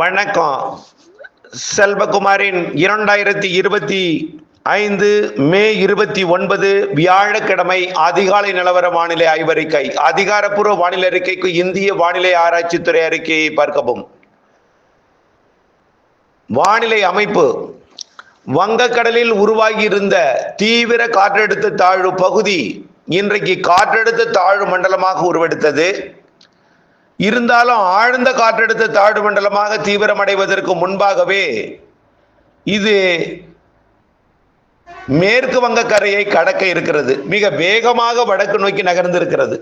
வணக்கம். செல்வகுமாரின் இரண்டாயிரத்தி இருபத்தி ஐந்து மே இருபத்தி ஒன்பது வியாழக்கிழமை அதிகாலை நிலவர வானிலை ஆய்வறிக்கை. அதிகாரப்பூர்வ வானிலை அறிக்கைக்கு இந்திய வானிலை ஆராய்ச்சித்துறை அறிக்கையை பார்க்கவும். வானிலை அமைப்பு. வங்கக்கடலில் உருவாகியிருந்த தீவிர காற்றழுத்த தாழ்வு பகுதி இன்றைக்கு காற்றழுத்த தாழ்வு மண்டலமாக உருவெடுத்தது. இருந்தாலும் ஆழ்ந்த காற்றழுத்த தாழ்வு மண்டலமாக தீவிரமடைவதற்கு முன்பாகவே இது மேற்கு வங்கக்கரையை கடக்க இருக்கிறது. மிக வேகமாக வடக்கு நோக்கி நகர்ந்திருக்கிறது.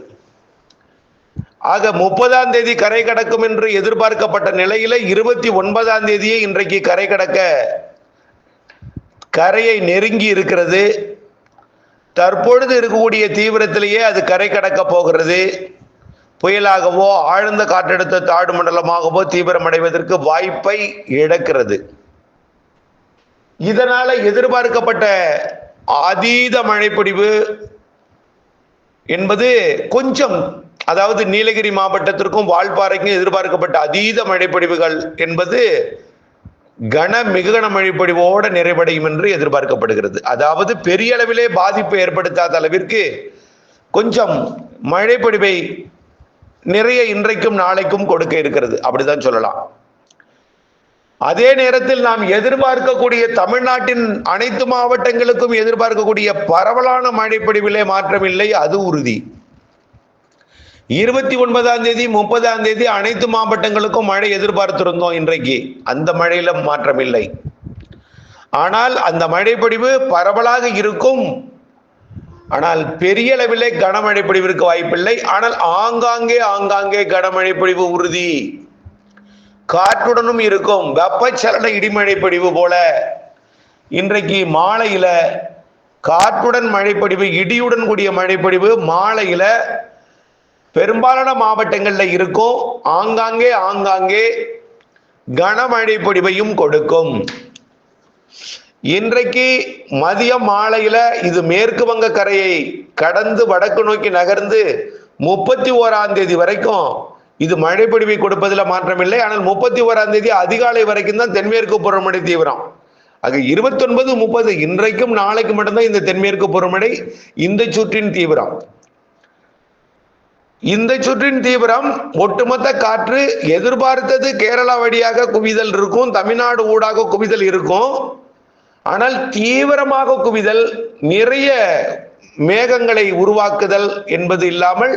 ஆக முப்பதாம் தேதி கரை கடக்கும் என்று எதிர்பார்க்கப்பட்ட நிலையில இருபத்தி ஒன்பதாம் தேதியே இன்றைக்கு கரை கடக்க கரையை நெருங்கி இருக்கிறது. தற்பொழுது இருக்கக்கூடிய தீவிரத்திலேயே அது கரை கடக்க போகிறது. புயலாகவோ ஆழ்ந்த காற்றழுத்த தாழ்வு மண்டலமாகவோ தீவிரமடைவதற்கு வாய்ப்பை இழக்கிறது. இதனால எதிர்பார்க்கப்பட்ட அதீத மழைப்பொடிவு என்பது கொஞ்சம் அதாவது நீலகிரி மாவட்டத்திற்கும் வால்பாறைக்கும் எதிர்பார்க்கப்பட்ட அதீத மழைப்பொழிவுகள் என்பது கன மிகுகன மழைப்பொழிவோடு நிறைவடையும் என்று எதிர்பார்க்கப்படுகிறது. அதாவது பெரிய அளவிலே பாதிப்பு ஏற்படுத்தாத அளவிற்கு கொஞ்சம் மழைப்பொழிவை நிறைய இன்றைக்கும் நாளைக்கும் கொடுக்க இருக்கிறது. அப்படிதான் சொல்லலாம். அதே நேரத்தில் நாம் எதிர்பார்க்கக்கூடிய தமிழ்நாட்டின் அனைத்து மாவட்டங்களுக்கும் எதிர்பார்க்கக்கூடிய பரவலான மழைப்பொழிவிலே மாற்றமில்லை அது உறுதி. இருபத்தி ஒன்பதாம் தேதி முப்பதாம் தேதி அனைத்து மாவட்டங்களுக்கும் மழை எதிர்பார்த்திருந்தோம் இன்றைக்கு. அந்த மழையில மாற்றமில்லை. ஆனால் அந்த மழைப்பொழிவு பரவலாக இருக்கும். ஆனால் பெரிய அளவிலே கனமழை பொழிவிற்கு வாய்ப்பில்லை. ஆனால் ஆங்காங்கே ஆங்காங்கே கனமழை பொழிவு உறுதி. காற்றுடனும் இருக்கும். வெப்பச்சலன இடிமழை பொழிவு போல. இன்றைக்கு மாலையில காற்றுடன் மழைப்பொழிவு இடியுடன் கூடிய மழைப்பொழிவு மாலையில பெரும்பாலான மாவட்டங்களில் இருக்கும். ஆங்காங்கே ஆங்காங்கே கனமழை பொழிவையும் கொடுக்கும். இன்றைக்கு மதியம் மாலையில இது மேற்கு வங்க கரையை கடந்து வடக்கு நோக்கி நகர்ந்து முப்பத்தி ஓராம் தேதி வரைக்கும் இது மழைப்பொடிவை கொடுப்பதில் மாற்றமில்லை ஆனால் முப்பத்தி ஓராம் தேதி அதிகாலை வரைக்கும் தான் தென்மேற்கு பருவமழை தீவிரம். ஆக இருபத்தி ஒன்பது முப்பது இன்றைக்கும் நாளைக்கு மட்டும்தான் இந்த தென்மேற்கு பருவமழை இந்த சுற்றின் தீவிரம். இந்த சுற்றின் தீவிரம் ஒட்டுமொத்த காற்று எதிர்பார்த்தது கேரளா வழியாக குவிதல் இருக்கும் தமிழ்நாடு ஊடாக குவிதல் இருக்கும். ஆனால் தீவிரமாக குவிதல் நிறைய மேகங்களை உருவாக்குதல் என்பது இல்லாமல்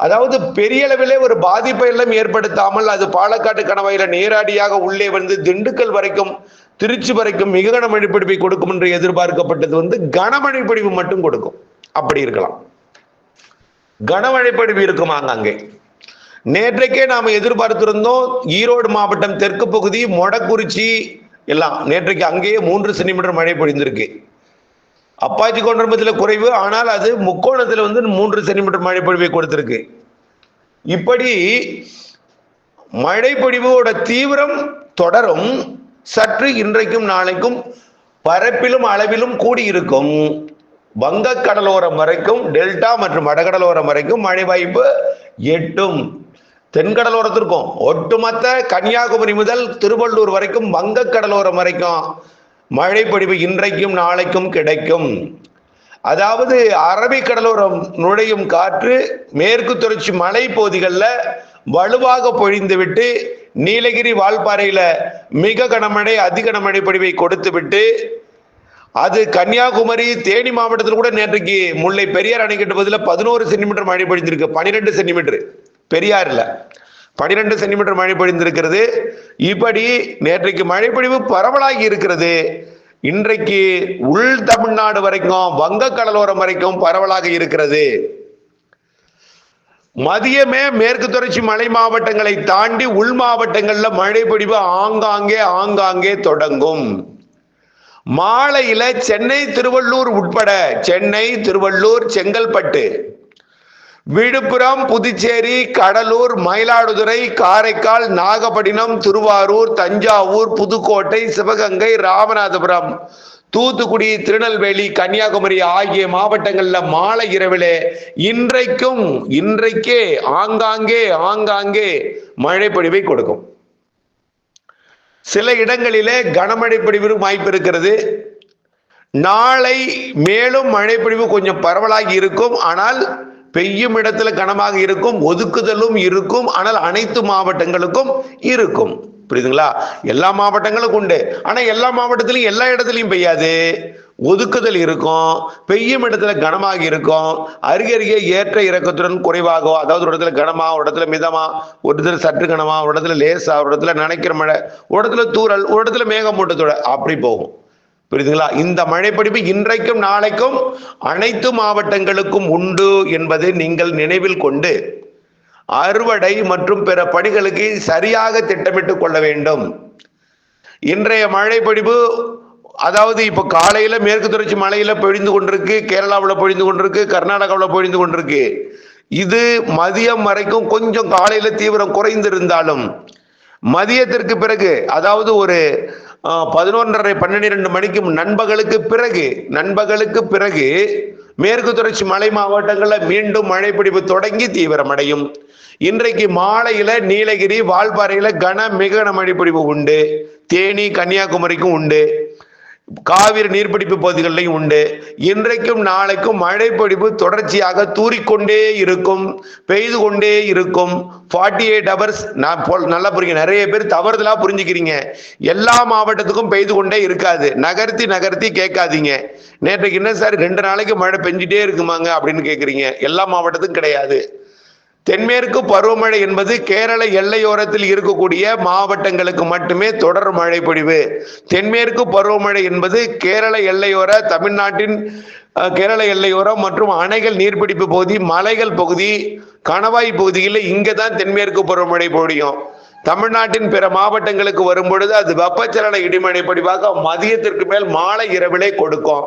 அதாவது பெரிய அளவிலே ஒரு பாதிப்பை எல்லாம் ஏற்படுத்தாமல் அது பாலக்காட்டு கணவாயில நேரடியாக உள்ளே வந்து திண்டுக்கல் வரைக்கும் திருச்சி வரைக்கும் மிக கனமழை பிடிப்பை கொடுக்கும் என்று எதிர்பார்க்கப்பட்டது வந்து கனமழை பிடிப்பு மட்டும் கொடுக்கும். அப்படி இருக்கலாம். கனமழை பிடிப்பு இருக்குமாங்க அங்கே. நேற்றைக்கே நாம் எதிர்பார்த்திருந்தோம் ஈரோடு மாவட்டம் தெற்கு பகுதி மொடக்குறிச்சி எல்லாம் நேற்றைக்கு அங்கேயே மூன்று சென்டிமீட்டர் மழை பொழிந்திருக்கு. அப்பாச்சி கொண்டம்பத்தில் குறைவு ஆனால் அது முக்கோணத்தில் வந்து மூன்று சென்டிமீட்டர் மழை பொழிவை கொடுத்திருக்கு. இப்படி மழை பொழிவோட தீவிரம் தொடரும் சற்று இன்றைக்கும் நாளைக்கும் பரப்பிலும் அளவிலும் கூடியிருக்கும். வங்க கடலோரம் வரைக்கும் டெல்டா மற்றும் வடகடலோரம் வரைக்கும் மழை வாய்ப்பு எட்டும். தென்கடலோரத்திற்கும் ஒட்டுமொத்த கன்னியாகுமரி முதல் திருவள்ளூர் வரைக்கும் வங்க கடலோரம் வரைக்கும் மழை பொழிவு இன்றைக்கும் நாளைக்கும் கிடைக்கும். அதாவது அரபிக் கடலோரம் நுழையும் காற்று மேற்கு தொடர்ச்சி மலை பகுதிகளில் வலுவாக பொழிந்துவிட்டு நீலகிரி வால்பாறையில் மிக கனமழை அதிக கனமழை பொழிவை கொடுத்து விட்டு அது கன்னியாகுமரி தேனி மாவட்டத்தில் கூட நேற்றைக்கு முல்லை பெரியார் அணைக்கட்டு பகுதியில் பதினோரு சென்டிமீட்டர் மழை பொழிஞ்சிருக்கு பனிரெண்டு சென்டிமீட்டர். பெரியாறுல பனிரெண்டு சென்டிமீட்டர் மழை பொழிந்திருக்கிறது. இப்படி நேற்றைக்கு மழைப்பொழிவு பரவலாகி இருக்கிறது. இன்றைக்கு உள் தமிழ்நாடு வரைக்கும் வங்க கடலோரம் வரைக்கும் பரவலாக இருக்கிறது. மதியமே மேற்கு தொடர்ச்சி மலை மாவட்டங்களை தாண்டி உள் மாவட்டங்கள்ல மழை பொழிவு ஆங்காங்கே ஆங்காங்கே தொடங்கும். மாலையில சென்னை திருவள்ளூர் உட்பட சென்னை திருவள்ளூர் செங்கல்பட்டு விழுப்புரம் புதுச்சேரி கடலூர் மயிலாடுதுறை காரைக்கால் நாகப்பட்டினம் திருவாரூர் தஞ்சாவூர் புதுக்கோட்டை சிவகங்கை ராமநாதபுரம் தூத்துக்குடி திருநெல்வேலி கன்னியாகுமரி ஆகிய மாவட்டங்கள்ல மாலை இரவிலே இன்றைக்கும் இன்றைக்கே ஆங்காங்கே ஆங்காங்கே மழை பொழிவை கொடுக்கும். சில இடங்களிலே கனமழை பொழிவு வாய்ப்பு இருக்கிறது. நாளை மேலும் மழை பொழிவு கொஞ்சம் பரவலாகி இருக்கும். ஆனால் பெய்யும் இடத்துல கனமாக இருக்கும் ஒதுக்குதலும் இருக்கும் ஆனால் அனைத்து மாவட்டங்களுக்கும் இருக்கும். புரியுதுங்களா? எல்லா மாவட்டங்களுக்கும் உண்டு. ஆனா எல்லா மாவட்டத்திலையும் எல்லா இடத்துலையும் பெய்யாது. ஒதுக்குதல் இருக்கும் பெய்யும் இடத்துல கனமாக இருக்கும் அருகருகே ஏற்ற இறக்கத்துடன் குறைவாகும் அதாவது ஒரு இடத்துல கனமா ஒரு இடத்துல மிதமா ஒரு இடத்துல சற்று கனமா ஒரு இடத்துல லேசா ஒரு இடத்துல நினைக்கிற மழை ஒரு இடத்துல தூறல் ஒரு இடத்துல மேகமூட்டத்தோட அப்படி போகும். புரியுதுங்களா? இந்த மழைப்படிப்பு இன்றைக்கும் நாளைக்கும் அனைத்து மாவட்டங்களுக்கும் உண்டு என்பதை நீங்கள் நினைவில் கொண்டு அறுவடை மற்றும் பிற பணிகளுக்கு சரியாக திட்டமிட்டுக் கொள்ள வேண்டும். இன்றைய மழைப்படிப்பு அதாவது இப்ப காலையில மேற்கு தொடர்ச்சி மலையில பொழிந்து கொண்டிருக்கு கேரளாவில் பொழிந்து கொண்டிருக்கு கர்நாடகாவில் பொழிந்து கொண்டிருக்கு. இது மதியம் வரைக்கும் கொஞ்சம் காலையில தீவிரம் குறைந்திருந்தாலும் மதியத்திற்கு பிறகு அதாவது ஒரு பதினொன்றரை பன்னிரண்டு மணிக்கும் நண்பகலுக்கு பிறகு நண்பகலுக்கு பிறகு மேற்கு தொடர்ச்சி மலை மாவட்டங்களில் மீண்டும் மழைப்பிடிப்பு தொடங்கி தீவிரமடையும். இன்றைக்கு மாலையில நீலகிரி வால்பாறையில கன மிக கன மழைப்பிடிப்பு உண்டு. தேனி கன்னியாகுமரிக்கும் உண்டு. காவிரி நீர்பிடிப்பு பகுதிகளிலையும் உண்டு. இன்றைக்கும் நாளைக்கும் மழை பொழிவு தொடர்ச்சியாக தூறிக்கொண்டே இருக்கும் பெய்து கொண்டே இருக்கும். ஃபார்ட்டி எயிட் ஹவர்ஸ் நான் போல் நல்லா புரியுங்க. நிறைய பேர் தவறுதலாக புரிஞ்சுக்கிறீங்க. எல்லா மாவட்டத்துக்கும் பெய்து கொண்டே இருக்காது. நகர்த்தி நகர்த்தி கேட்காதீங்க. நேற்றைக்கு என்ன சார்? ரெண்டு நாளைக்கு மழை பெஞ்சிட்டே இருக்குமாங்க அப்படின்னு கேட்குறீங்க எல்லா மாவட்டத்துக்கும் கிடையாது. தென்மேற்கு பருவமழை என்பது கேரள எல்லையோரத்தில் இருக்கக்கூடிய மாவட்டங்களுக்கு மட்டுமே தொடர் மழை பொழிவு. தென்மேற்கு பருவமழை என்பது கேரள எல்லையோர தமிழ்நாட்டின் கேரள எல்லையோரம் மற்றும் அணைகள் நீர்பிடிப்பு பகுதி மலைகள் பகுதி கணவாய் பகுதியில் இங்கே தான் தென்மேற்கு பருவமழை பொழியும். தமிழ்நாட்டின் பிற மாவட்டங்களுக்கு வரும் பொழுது அது வெப்பச்சலன இடிமழை பொழிவாக மதியத்திற்கு மேல் மாலை இரவிலே கொடுக்கும்.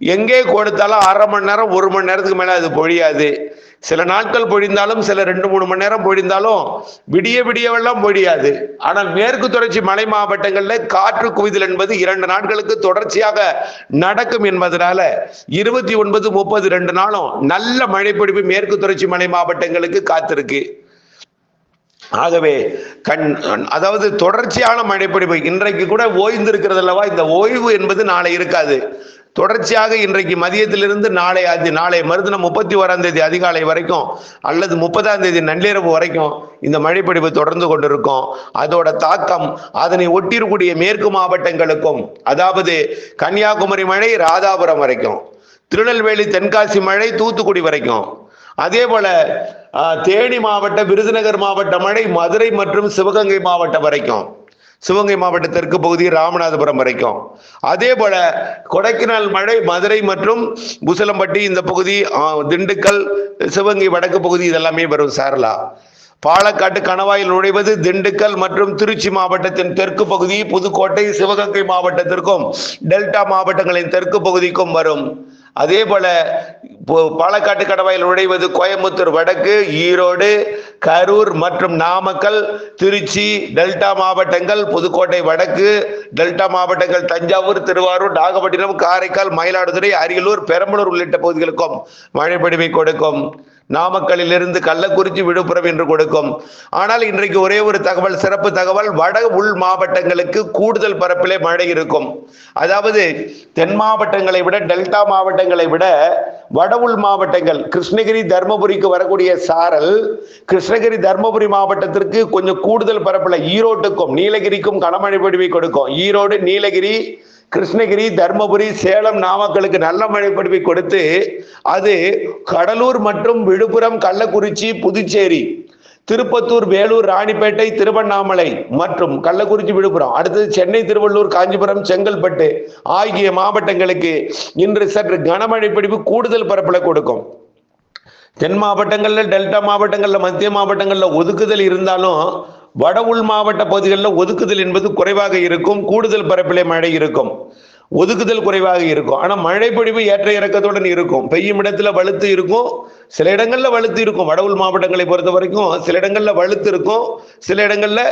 எங்கே கொடுத்தாலும் அரை மணி நேரம் ஒரு மணி நேரத்துக்கு மேல அது பொழியாது. சில நாட்கள் பொழிந்தாலும் சில ரெண்டு மூணு மணி நேரம் பொழிந்தாலும் விடிய விடியவெல்லாம் பொழியாது. ஆனால் மேற்கு தொடர்ச்சி மலை மாவட்டங்கள்ல காற்று குவிதல் என்பது இரண்டு நாட்களுக்கு தொடர்ச்சியாக நடக்கும் என்பதனால இருபத்தி ஒன்பது முப்பது ரெண்டு நாளும் நல்ல மழை பொழிவு மேற்கு தொடர்ச்சி மலை மாவட்டங்களுக்கு காத்திருக்கு. ஆகவே கண் அதாவது தொடர்ச்சியான மழைப்பொழிவு இன்றைக்கு கூட ஓய்ந்திருக்கிறது அல்லவா இந்த ஓய்வு என்பது நாளை இருக்காது. தொடர்ச்சியாக இன்றைக்கு மதியத்திலிருந்து நாளை அது நாளை மறுதினம் முப்பத்தி ஓராம் தேதி அதிகாலை வரைக்கும் அல்லது முப்பதாம் தேதி நள்ளிரவு வரைக்கும் இந்த மழைப்பொழிவு தொடர்ந்து கொண்டிருக்கும். அதோட தாக்கம் அதனை ஒட்டியிருக்கூடிய மேற்கு மாவட்டங்களுக்கும் அதாவது கன்னியாகுமரி மழை ராதாபுரம் வரைக்கும் திருநெல்வேலி தென்காசி மழை தூத்துக்குடி வரைக்கும். அதே போல தேனி மாவட்ட விருதுநகர் மாவட்ட மழை மதுரை மற்றும் சிவகங்கை மாவட்டம் வரைக்கும். சிவகங்கை மாவட்ட தெற்கு பகுதி ராமநாதபுரம் வரைக்கும். அதே போல கொடைக்கானல் மழை மதுரை மற்றும் புசலம்பட்டி இந்த பகுதி திண்டுக்கல் சிவகங்கை வடக்கு பகுதி இதெல்லாமே வரும் சாரலா. பாலக்காட்டு கணவாயில் நுழைவது திண்டுக்கல் மற்றும் திருச்சி மாவட்டத்தின் தெற்கு பகுதி புதுக்கோட்டை சிவகங்கை மாவட்டத்திற்கும் டெல்டா மாவட்டங்களின் தெற்கு பகுதிக்கும் வரும். அதே போல பாலக்காட்டு கடவாயில் நுழைவது கோயம்புத்தூர் வடக்கு ஈரோடு கரூர் மற்றும் நாமக்கல் திருச்சி டெல்டா மாவட்டங்கள் புதுக்கோட்டை வடக்கு டெல்டா மாவட்டங்கள் தஞ்சாவூர் திருவாரூர் நாகப்பட்டினம் காரைக்கால் மயிலாடுதுறை அரியலூர் பெரம்பலூர் உள்ளிட்ட பகுதிகளுக்கும் மழை பொழிவை கொடுக்கும். நாமக்கல்லில் இருந்து கள்ளக்குறிச்சி விழுப்புரம் என்று கொடுக்கும். ஆனால் இன்றைக்கு ஒரே ஒரு தகவல் சிறப்பு தகவல் வட உள் மாவட்டங்களுக்கு கூடுதல் பரப்பிலே மழை இருக்கும். அதாவது தென் மாவட்டங்களை விட டெல்டா மாவட்டங்களை விட வட உள் மாவட்டங்கள் கிருஷ்ணகிரி தர்மபுரிக்கு வரக்கூடிய சாரல் கிருஷ்ணகிரி தர்மபுரி மாவட்டத்திற்கு கொஞ்சம் கூடுதல் பரப்பில் ஈரோட்டுக்கும் நீலகிரிக்கும் கனமழை பொழிவை கொடுக்கும். ஈரோடு நீலகிரி கிருஷ்ணகிரி தர்மபுரி சேலம் நாமக்கலுக்கு நல்ல மழை பொழிவை கொடுத்து அது கடலூர் மற்றும் விழுப்புரம் கள்ளக்குறிச்சி புதுச்சேரி திருப்பத்தூர் வேலூர் ராணிப்பேட்டை திருவண்ணாமலை மற்றும் கள்ளக்குறிச்சி விழுப்புரம் அடுத்தது சென்னை திருவள்ளூர் காஞ்சிபுரம் செங்கல்பட்டு ஆகிய மாவட்டங்களுக்கு இன்று சற்று கனமழை பிடிப்பு கூடுதல் பரப்பில் கொடுக்கும். தென் மாவட்டங்களில் டெல்டா மாவட்டங்களில் மத்திய மாவட்டங்களில் ஒதுக்குதல் இருந்தாலும் வட உள் மாவட்ட பகுதிகளில் ஒதுக்குதல் என்பது குறைவாக இருக்கும் கூடுதல் பரப்பிலே மழை இருக்கும். ஒதுக்குதல் குறைவாக இருக்கும். ஆனால் மழை பொழிவு ஏற்ற இறக்கத்துடன் இருக்கும். பெய்யும் இடத்துல வலுத்து இருக்கும். சில இடங்கள்ல வலுத்து இருக்கும். வட உள் மாவட்டங்களை பொறுத்த வரைக்கும் சில இடங்கள்ல வலுத்து இருக்கும். சில இடங்கள்ல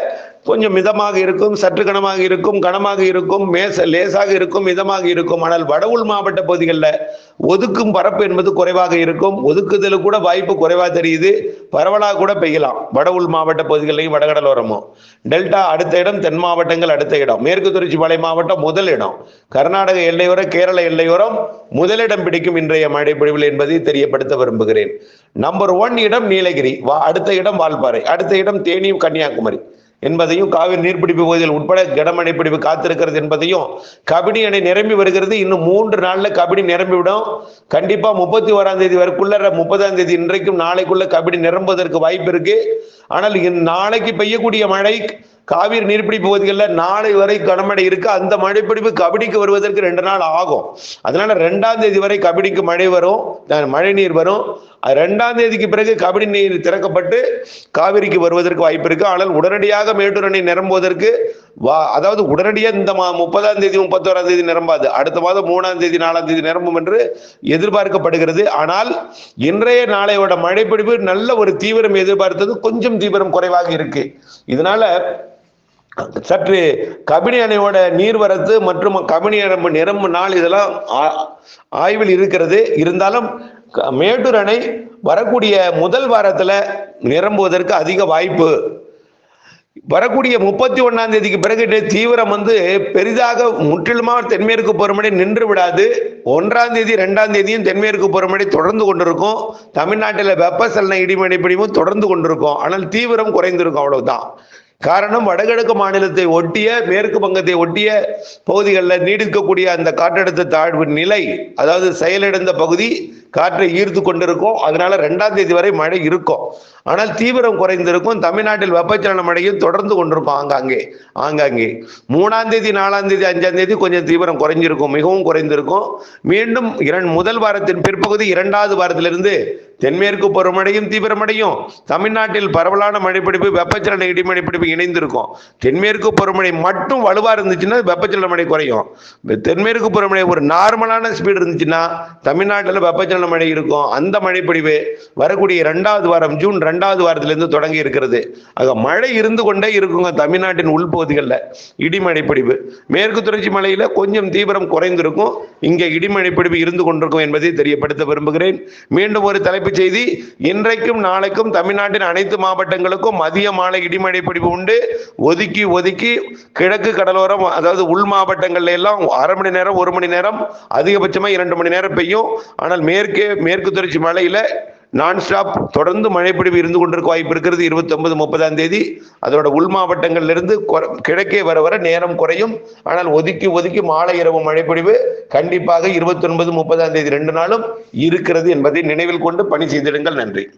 கொஞ்சம் மிதமாக இருக்கும் சற்று கனமாக இருக்கும் கனமாக இருக்கும் மேச லேசாக இருக்கும் மிதமாக இருக்கும். ஆனால் வட உள் மாவட்ட பகுதிகளில் ஒதுக்கும் பரப்பு என்பது குறைவாக இருக்கும். ஒதுக்குதல் கூட வாய்ப்பு குறைவாக தெரியுது. பரவலாக கூட பெய்யலாம். வட உள் மாவட்ட பகுதிகளையும் வடகடலோரமும். டெல்டா அடுத்த இடம் தென் மாவட்டங்கள் அடுத்த இடம். மேற்கு தொடர்ச்சி மலை மாவட்டம் முதல் இடம். கர்நாடக எல்லையோரம் கேரள எல்லையோரம் முதலிடம் பிடிக்கும் இன்றைய மழை பொழிவில் என்பதை தெரியப்படுத்த விரும்புகிறேன். சொல்கிறேன் நம்பர் ஒன் இடம் நீலகிரி. வா- அடுத்த இடம் வால்பாறை. அடுத்த இடம் தேனியும் கன்னியாகுமரி. என்பதையும் காவிரி நீர்பிடிப்பு பகுதியில் உட்பட கனமழை பிடிப்பு காத்திருக்கிறது என்பதையும் கபினி அணை நிரம்பி வருகிறது. இன்னும் மூன்று நாளில் கபினி நிரம்பிவிடும். கண்டிப்பா முப்பத்தி ஓராம் தேதி வரைக்குள்ள முப்பதாம் தேதி இன்றைக்கும் நாளைக்குள்ள கபினி நிரம்புவதற்கு வாய்ப்பு இருக்கு. ஆனால் நாளைக்கு பெய்யக்கூடிய மழை காவிரி நீர்பிடிப்பு பகுதிகளில் நாளை வரை கனமழை இருக்கு. அந்த மழைப்பிடிப்பு கபடிக்கு வருவதற்கு ரெண்டு நாள் ஆகும். அதனால ரெண்டாம் தேதி வரை கபடிக்கு மழை வரும். மழை நீர் வரும். அது ரெண்டாம் தேதிக்கு பிறகு கபடி நீர் திறக்கப்பட்டு காவிரிக்கு வருவதற்கு வாய்ப்பு இருக்கு. ஆனால் உடனடியாக மேட்டூர் அணை நிரம்புவதற்கு வா அதாவது உடனடியாக இந்த மா முப்பதாம் தேதி முப்பத்தோராம் தேதி நிரம்பாது. அடுத்த மாதம் மூணாம் தேதி நாலாம் தேதி நிரம்பும் என்று எதிர்பார்க்கப்படுகிறது. ஆனால் இன்றைய நாளையோட மழைப்பிடிப்பு நல்ல ஒரு தீவிரம் எதிர்பார்த்தது. கொஞ்சம் தீவிரம் குறைவாக இருக்கு. இதனால சற்று கபினி அணையோட நீர்வரத்து மற்றும் கபினி நிரம்பு நாள் இதெல்லாம் ஆ- ஆய்வில் இருக்கிறது. இருந்தாலும் க- மேட்டூர் அணை வரக்கூடிய முதல் வாரத்துல நிரம்புவதற்கு அதிக வாய்ப்பு. வரக்கூடிய முப்பத்தி ஒன்னாம் தேதிக்கு பிறகு தீவிரம் வந்து பெரிதாக முற்றிலுமாக தென்மேற்கு பருவமழை நின்று விடாது. ஒன்றாம் தேதி ரெண்டாம் தேதியும் தென்மேற்கு பருவமழை தொடர்ந்து கொண்டிருக்கும். தமிழ்நாட்டில் வெப்பசலன இடிமழை தொடர்ந்து கொண்டிருக்கும். ஆனால் தீவிரம் குறைந்திருக்கும் அவ்வளவுதான். காரணம் வடகிழக்கு மாநிலத்தை ஒட்டிய மேற்கு வங்கத்தை ஒட்டிய பகுதிகளில் நீடிக்கக்கூடிய அந்த காற்றழுத்த தாழ்வு நிலை அதாவது செயலிழந்த பகுதி காற்றை ஈர்த்து கொண்டிருக்கும். அதனால ரெண்டாம் தேதி வரை மழை இருக்கும். ஆனால் தீவிரம் குறைந்திருக்கும். தமிழ்நாட்டில் வெப்பச்சலன மழையும் தொடர்ந்து கொண்டிருக்கும் ஆங்காங்கே ஆங்காங்கே. மூணாம் தேதி நாலாம் தேதி அஞ்சாம் தேதி கொஞ்சம் தீவிரம் குறைஞ்சிருக்கும் மிகவும் குறைந்திருக்கும். மீண்டும் இரண்டு முதல் வாரத்தின் பிற்பகுதி இரண்டாவது வாரத்திலிருந்து தென்மேற்கு பருவமழையும் தீவிரமடையும். தமிழ்நாட்டில் பரவலான மழைப்பிடிப்பு வெப்பச்சலன இடிமழைப்பிடிப்பு இணைந்திருக்கும். தென்மேற்கு பருவமழை மட்டும் வலுவா இருந்துச்சுன்னா வெப்பச்சலன மழை குறையும். தென்மேற்கு பருவமழை ஒரு நார்மலான ஸ்பீடு இருந்துச்சுன்னா தமிழ்நாட்டில் வெப்பச்சலன மழை இருக்கும். அந்த மழைப்பிடிவு வரக்கூடிய இரண்டாவது வாரம் ஜூன் ரெண்டாவது வாரத்திலிருந்து தொடங்கி இருக்கிறது. ஆக மழை இருந்து கொண்டே இருக்குங்க தமிழ்நாட்டின் உள்பகுதிகளில் இடிமழை மேற்கு தொடர்ச்சி மலையில கொஞ்சம் தீவிரம் குறைந்திருக்கும். இங்கே இடிமழை இருந்து கொண்டிருக்கும் என்பதை தெரியப்படுத்த விரும்புகிறேன். மீண்டும் ஒரு தலைப்பு தலைப்புச் செய்தி. இன்றைக்கும் நாளைக்கும் தமிழ்நாட்டின் அனைத்து மாவட்டங்களுக்கும் மதிய மாலை இடிமழை பிடிப்பு உண்டு. ஒதுக்கி ஒதுக்கி கிழக்கு கடலோரம் அதாவது உள் மாவட்டங்கள்ல எல்லாம் அரை மணி நேரம் ஒரு மணி நேரம் அதிகபட்சமா இரண்டு மணி நேரம் பெய்யும். ஆனால் மேற்கே மேற்கு தொடர்ச்சி மலையில நான் ஸ்டாப் தொடர்ந்து மழைப்பிடிவு இருந்து கொண்டிருக்க வாய்ப்பு இருக்கிறது. இருபத்தி ஒன்பது முப்பதாம் தேதி அதோட உள் மாவட்டங்களிலிருந்து கிழக்கே வர வர நேரம் குறையும். ஆனால் ஒதுக்கி ஒதுக்கி மாலை இரவு மழைப்பிடிவு கண்டிப்பாக இருபத்தி ஒன்பது முப்பதாம் தேதி ரெண்டு நாளும் இருக்கிறது என்பதை நினைவில் கொண்டு பணி செய்திடுங்கள். நன்றி.